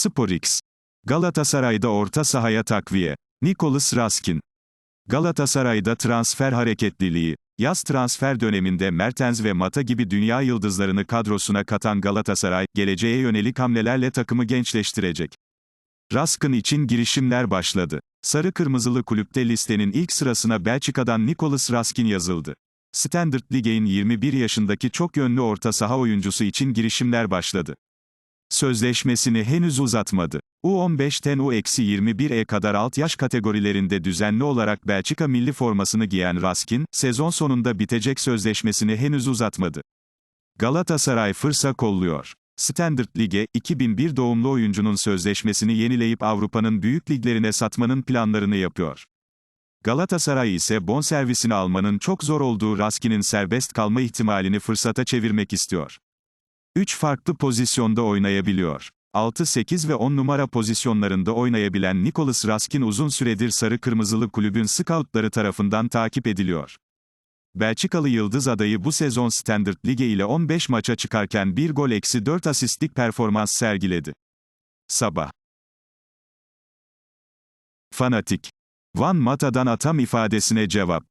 SporX. Galatasaray'da orta sahaya takviye. Nicolas Raskin. Galatasaray'da transfer hareketliliği. Yaz transfer döneminde Mertens ve Mata gibi dünya yıldızlarını kadrosuna katan Galatasaray, geleceğe yönelik hamlelerle takımı gençleştirecek. Raskin için girişimler başladı. Sarı Kırmızılı kulüpte listenin ilk sırasına Belçika'dan Nicolas Raskin yazıldı. Standard Lige'in 21 yaşındaki çok yönlü orta saha oyuncusu için girişimler başladı. Sözleşmesini henüz uzatmadı. U15'ten U-21'e kadar alt yaş kategorilerinde düzenli olarak Belçika milli formasını giyen Raskin, sezon sonunda bitecek sözleşmesini henüz uzatmadı. Galatasaray fırsa kolluyor. Standard Lig'e, 2001 doğumlu oyuncunun sözleşmesini yenileyip Avrupa'nın büyük liglerine satmanın planlarını yapıyor. Galatasaray ise bonservisini almanın çok zor olduğu Raskin'in serbest kalma ihtimalini fırsata çevirmek istiyor. 3 farklı pozisyonda oynayabiliyor. 6, 8 ve 10 numara pozisyonlarında oynayabilen Nicolas Raskin uzun süredir Sarı Kırmızılı kulübün scoutları tarafından takip ediliyor. Belçikalı yıldız adayı bu sezon Standard Lige ile 15 maça çıkarken 1 gol eksi 4 asistlik performans sergiledi. Sabah. Fanatik. Van Mata'dan atam ifadesine cevap.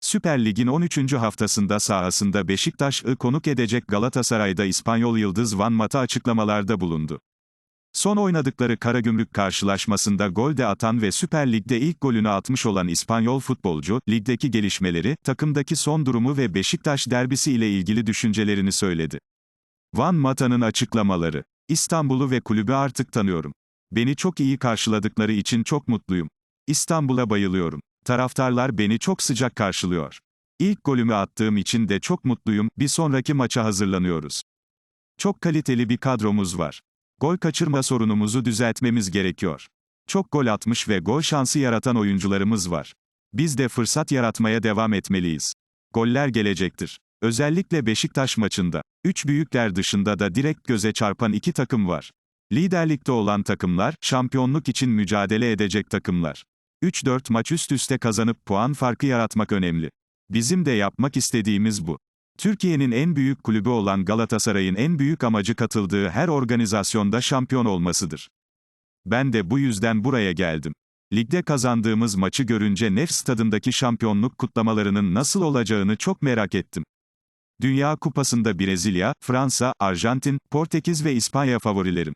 Süper Lig'in 13. haftasında sahasında Beşiktaş'ı konuk edecek Galatasaray'da İspanyol yıldız Van Mata açıklamalarda bulundu. Son oynadıkları Karagümrük karşılaşmasında gol de atan ve Süper Lig'de ilk golünü atmış olan İspanyol futbolcu, ligdeki gelişmeleri, takımdaki son durumu ve Beşiktaş derbisi ile ilgili düşüncelerini söyledi. Van Mata'nın açıklamaları. İstanbul'u ve kulübü artık tanıyorum. Beni çok iyi karşıladıkları için çok mutluyum. İstanbul'a bayılıyorum. Taraftarlar beni çok sıcak karşılıyor. İlk golümü attığım için de çok mutluyum, bir sonraki maça hazırlanıyoruz. Çok kaliteli bir kadromuz var. Gol kaçırma sorunumuzu düzeltmemiz gerekiyor. Çok gol atmış ve gol şansı yaratan oyuncularımız var. Biz de fırsat yaratmaya devam etmeliyiz. Goller gelecektir. Özellikle Beşiktaş maçında. Üç büyükler dışında da direkt göze çarpan iki takım var. Liderlikte olan takımlar, şampiyonluk için mücadele edecek takımlar. 3-4 maç üst üste kazanıp puan farkı yaratmak önemli. Bizim de yapmak istediğimiz bu. Türkiye'nin en büyük kulübü olan Galatasaray'ın en büyük amacı katıldığı her organizasyonda şampiyon olmasıdır. Ben de bu yüzden buraya geldim. Ligde kazandığımız maçı görünce Nef stadındaki şampiyonluk kutlamalarının nasıl olacağını çok merak ettim. Dünya Kupası'nda Brezilya, Fransa, Arjantin, Portekiz ve İspanya favorilerim.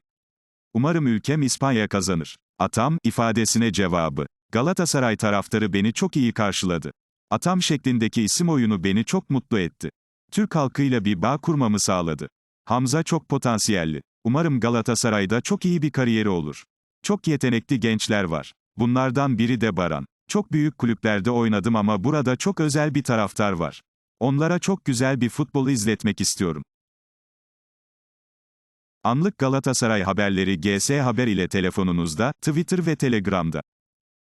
Umarım ülkem İspanya kazanır. Atam, ifadesine cevabı. Galatasaray taraftarı beni çok iyi karşıladı. Atam şeklindeki isim oyunu beni çok mutlu etti. Türk halkıyla bir bağ kurmamı sağladı. Hamza çok potansiyelli. Umarım Galatasaray'da çok iyi bir kariyeri olur. Çok yetenekli gençler var. Bunlardan biri de Baran. Çok büyük kulüplerde oynadım ama burada çok özel bir taraftar var. Onlara çok güzel bir futbolu izletmek istiyorum. Anlık Galatasaray haberleri GS Haber ile telefonunuzda, Twitter ve Telegram'da.